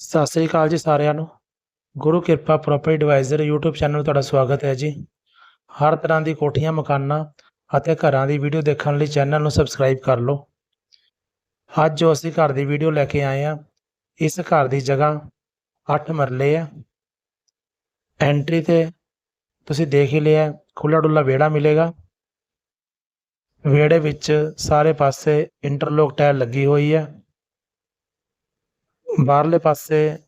ਸਤਿ ਸ੍ਰੀ ਅਕਾਲ ਜੀ ਸਾਰਿਆਂ ਨੂੰ। ਗੁਰੂ ਕਿਰਪਾ ਪ੍ਰੋਪਰਟੀ ਐਡਵਾਈਜ਼ਰ YouTube ਚੈਨਲ ਤੁਹਾਡਾ ਸਵਾਗਤ ਹੈ ਜੀ। ਹਰ ਤਰ੍ਹਾਂ ਦੀ ਕੋਠੀਆਂ, ਮਕਾਨਾਂ ਅਤੇ ਘਰਾਂ ਦੀ ਵੀਡੀਓ ਦੇਖਣ ਲਈ ਚੈਨਲ ਨੂੰ ਸਬਸਕ੍ਰਾਈਬ ਕਰ ਲਓ। ਅੱਜ ਜੋ ਅਸੀਂ ਘਰ ਦੀ ਵੀਡੀਓ ਲੈ ਕੇ ਆਏ ਆ ਇਸ ਘਰ ਦੀ ਜਗ੍ਹਾ 8 ਮਰਲੇ ਆ। ਐਂਟਰੀ ਤੇ ਤੁਸੀਂ ਦੇਖ ਹੀ ਲਿਆ ਖੁੱਲਾ ਡੁੱਲਾ ਵਿਹੜਾ ਮਿਲੇਗਾ। ਵਿਹੜੇ ਵਿੱਚ ਸਾਰੇ ਪਾਸੇ ਇੰਟਰਲੋਕ ਟਾਇਲ ਲੱਗੀ ਹੋਈ ਹੈ ਬਾਹਰਲੇ ਪਾਸੇ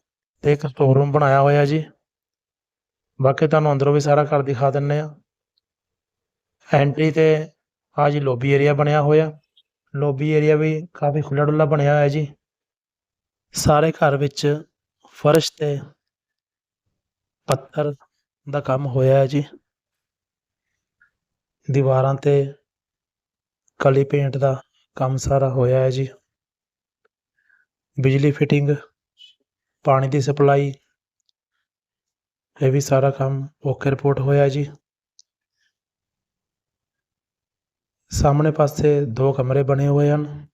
ਤੇ ਇੱਕ ਸਟੋਰ ਰੂਮ ਬਣਾਇਆ ਹੋਇਆ ਜੀ। ਬਾਕੀ ਤੁਹਾਨੂੰ ਅੰਦਰੋਂ ਵੀ ਸਾਰਾ ਘਰ ਦਿਖਾ ਦਿੰਨੇ ਆ। ਐਂਟਰੀ ਤੇ ਆ ਜੀ ਲੋਬੀ ਏਰੀਆ ਬਣਿਆ ਹੋਇਆ। ਲੋਬੀ ਏਰੀਆ ਵੀ ਕਾਫੀ ਖੁੱਲਾ ਡੁੱਲਾ ਬਣਿਆ ਹੋਇਆ ਜੀ। ਸਾਰੇ ਘਰ ਵਿੱਚ ਫਰਸ਼ ਤੇ ਪੱਥਰ ਦਾ ਕੰਮ ਹੋਇਆ ਹੈ ਜੀ। ਦੀਵਾਰਾਂ ਤੇ ਕਲੀ ਪੇਂਟ ਦਾ ਕੰਮ ਸਾਰਾ ਹੋਇਆ ਹੈ ਜੀ। ਬਿਜਲੀ ਫਿਟਿੰਗ, ਪਾਣੀ ਦੀ ਸਪਲਾਈ, ਇਹ ਵੀ ਸਾਰਾ ਕੰਮ ਓਕੇ ਰਿਪੋਰਟ ਹੋਇਆ ਜੀ। ਸਾਹਮਣੇ ਪਾਸੇ ਦੋ ਕਮਰੇ ਬਣੇ ਹੋਏ ਹਨ।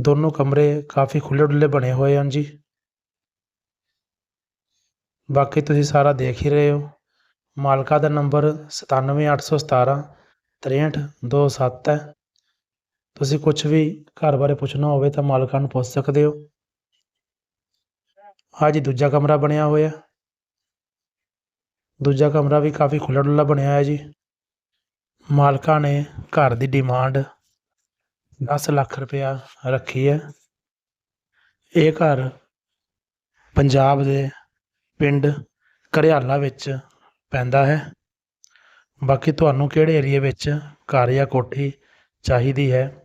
ਦੋਨੋਂ ਕਮਰੇ ਕਾਫੀ ਖੁੱਲੇ ਡੁੱਲੇ ਬਣੇ ਹੋਏ ਹਨ ਜੀ। ਬਾਕੀ ਤੁਸੀਂ ਸਾਰਾ ਦੇਖ ਹੀ ਰਹੇ ਹੋ। ਮਾਲਕਾ ਦਾ ਨੰਬਰ 97817 6327 ਹੈ। ਤੁਸੀਂ ਕੁਝ ਵੀ ਘਰ ਬਾਰੇ ਪੁੱਛਣਾ ਹੋਵੇ ਤਾਂ ਮਾਲਕਾਂ ਨੂੰ ਪੁੱਛ ਸਕਦੇ ਹੋ। ਆ ਜੀ ਦੂਜਾ ਕਮਰਾ ਬਣਿਆ ਹੋਇਆ। ਦੂਜਾ ਕਮਰਾ ਵੀ ਕਾਫੀ ਖੁੱਲ੍ਹਾ ਡੁੱਲਾ ਬਣਿਆ ਹੈ ਜੀ। ਮਾਲਕਾਂ ਨੇ ਘਰ ਦੀ ਡਿਮਾਂਡ 10 ਲੱਖ ਰੁਪਇਆ ਰੱਖੀ ਹੈ। ਇਹ ਘਰ ਪੰਜਾਬ ਦੇ ਪਿੰਡ ਘਰਿਆਲਾ ਵਿੱਚ ਪੈਂਦਾ ਹੈ। ਬਾਕੀ ਤੁਹਾਨੂੰ ਕਿਹੜੇ ਏਰੀਏ ਵਿੱਚ ਘਰ ਜਾਂ ਕੋਠੀ ਚਾਹੀਦੀ ਹੈ?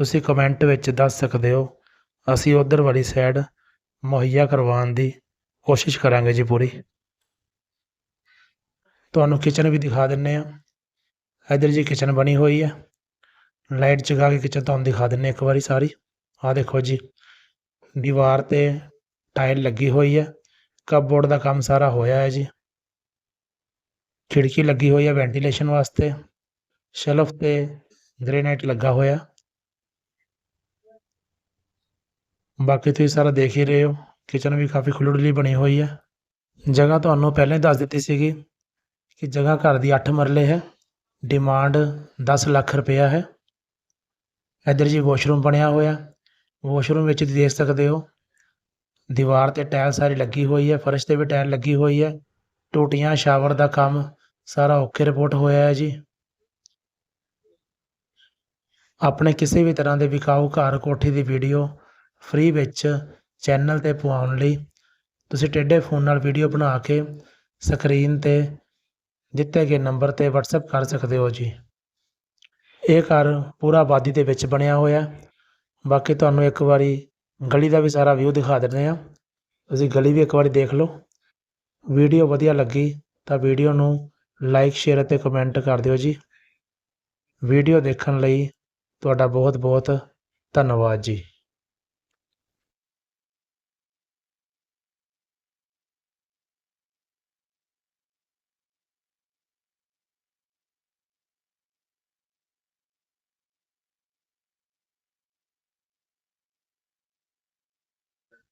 ਤੁਸੀਂ ਕਮੈਂਟ ਵਿੱਚ ਦੱਸ ਸਕਦੇ ਹੋ। ਅਸੀਂ ਉਧਰ ਵਾਲੀ ਸਾਈਡ ਮੁਹੱਈਆ ਕਰਵਾਉਣ ਦੀ ਕੋਸ਼ਿਸ਼ ਕਰਾਂਗੇ ਜੀ ਪੂਰੀ। ਤੁਹਾਨੂੰ ਕਿਚਨ ਵੀ ਦਿਖਾ ਦਿੰਨੇ ਆ ਇਧਰ ਜੀ ਕਿਚਨ ਬਣੀ ਹੋਈ ਹੈ। ਲਾਈਟ ਜਗਾ ਕੇ ਕਿਚਨ ਤੁਹਾਨੂੰ ਦਿਖਾ ਦਿੰਨੇ ਇੱਕ ਵਾਰੀ ਸਾਰੀ। ਆਹ ਦੇਖੋ ਜੀ, ਦੀਵਾਰ ਤੇ ਟਾਇਲ ਲੱਗੀ ਹੋਈ ਹੈ। ਕਪਬੋਰਡ ਦਾ ਕੰਮ ਸਾਰਾ ਹੋਇਆ ਹੈ ਜੀ। ਖਿੜਕੀ ਲੱਗੀ ਹੋਈ ਹੈ ਵੈਂਟੀਲੇਸ਼ਨ ਵਾਸਤੇ ਸ਼ੈਲਫ ਤੇ ਗ੍ਰੇਨਾਈਟ ਲੱਗਾ ਹੋਇਆ। ਬਾਕੀ ਤੁਸੀਂ ਸਾਰਾ ਦੇਖ ਹੀ ਰਹੇ ਹੋ। ਕਿਚਨ ਵੀ ਕਾਫੀ ਖੁੱਲ੍ਹੜੀ ਬਣੀ ਹੋਈ ਹੈ। ਜਗ੍ਹਾ ਤੁਹਾਨੂੰ ਪਹਿਲਾਂ ਹੀ ਦੱਸ ਦਿੱਤੀ ਸੀਗੀ ਕਿ ਜਗ੍ਹਾ ਘਰ ਦੀ 8 ਮਰਲੇ ਹੈ। ਡਿਮਾਂਡ 10 ਲੱਖ ਰੁਪਇਆ ਹੈ। ਇੱਧਰ ਜੀ ਵਾਸ਼ਰੂਮ ਬਣਿਆ ਹੋਇਆ। ਵਾਸ਼ਰੂਮ ਵਿੱਚ ਤੁਸੀਂ ਦੇਖ ਸਕਦੇ ਹੋ। ਦੀਵਾਰ ਤੇ ਟਾਇਲ ਸਾਰੀ ਲੱਗੀ ਹੋਈ ਹੈ। ਫਰਸ਼ ਤੇ ਵੀ ਟਾਇਲ ਲੱਗੀ ਹੋਈ ਹੈ। ਟੂਟੀਆਂ, ਸ਼ਾਵਰ ਦਾ ਕੰਮ ਸਾਰਾ ਓਕੇ ਰਿਪੋਰਟ ਹੋਇਆ ਹੈ ਜੀ। ਆਪਣੇ ਕਿਸੇ ਵੀ ਤਰ੍ਹਾਂ ਦੇ ਵਿਕਾਊ ਘਰ ਕੋਠੀ ਦੀ ਵੀਡੀਓ ਫ੍ਰੀ ਵਿੱਚ ਚੈਨਲ ਤੇ ਪਵਾਉਣ ਲਈ ਤੁਸੀਂ ਟੇਢੇ ਫੋਨ ਨਾਲ ਵੀਡੀਓ ਬਣਾ ਕੇ ਸਕਰੀਨ ਤੇ ਦਿੱਤੇ ਗਏ ਨੰਬਰ ਤੇ ਵਟਸਐਪ ਕਰ ਸਕਦੇ ਹੋ ਜੀ। ਇਹ ਘਰ ਪੂਰਾ ਆਬਾਦੀ ਦੇ ਵਿੱਚ ਬਣਿਆ ਹੋਇਆ ਬਾਕੀ ਤੁਹਾਨੂੰ ਇੱਕ ਵਾਰੀ ਗਲੀ ਦਾ ਵੀ ਸਾਰਾ ਵਿਊ ਦਿਖਾ ਦਿੰਦੇ ਆ ਤੁਸੀਂ ਗਲੀ ਵੀ ਇੱਕ ਵਾਰੀ ਦੇਖ ਲਓ। ਵੀਡੀਓ ਵਧੀਆ ਲੱਗੀ ਤਾਂ ਵੀਡੀਓ ਨੂੰ ਲਾਈਕ ਸ਼ੇਅਰ ਅਤੇ ਕਮੈਂਟ ਕਰ ਦਿਓ ਜੀ। ਵੀਡੀਓ ਦੇਖਣ ਲਈ ਤੁਹਾਡਾ ਬਹੁਤ ਬਹੁਤ ਧੰਨਵਾਦ ਜੀ।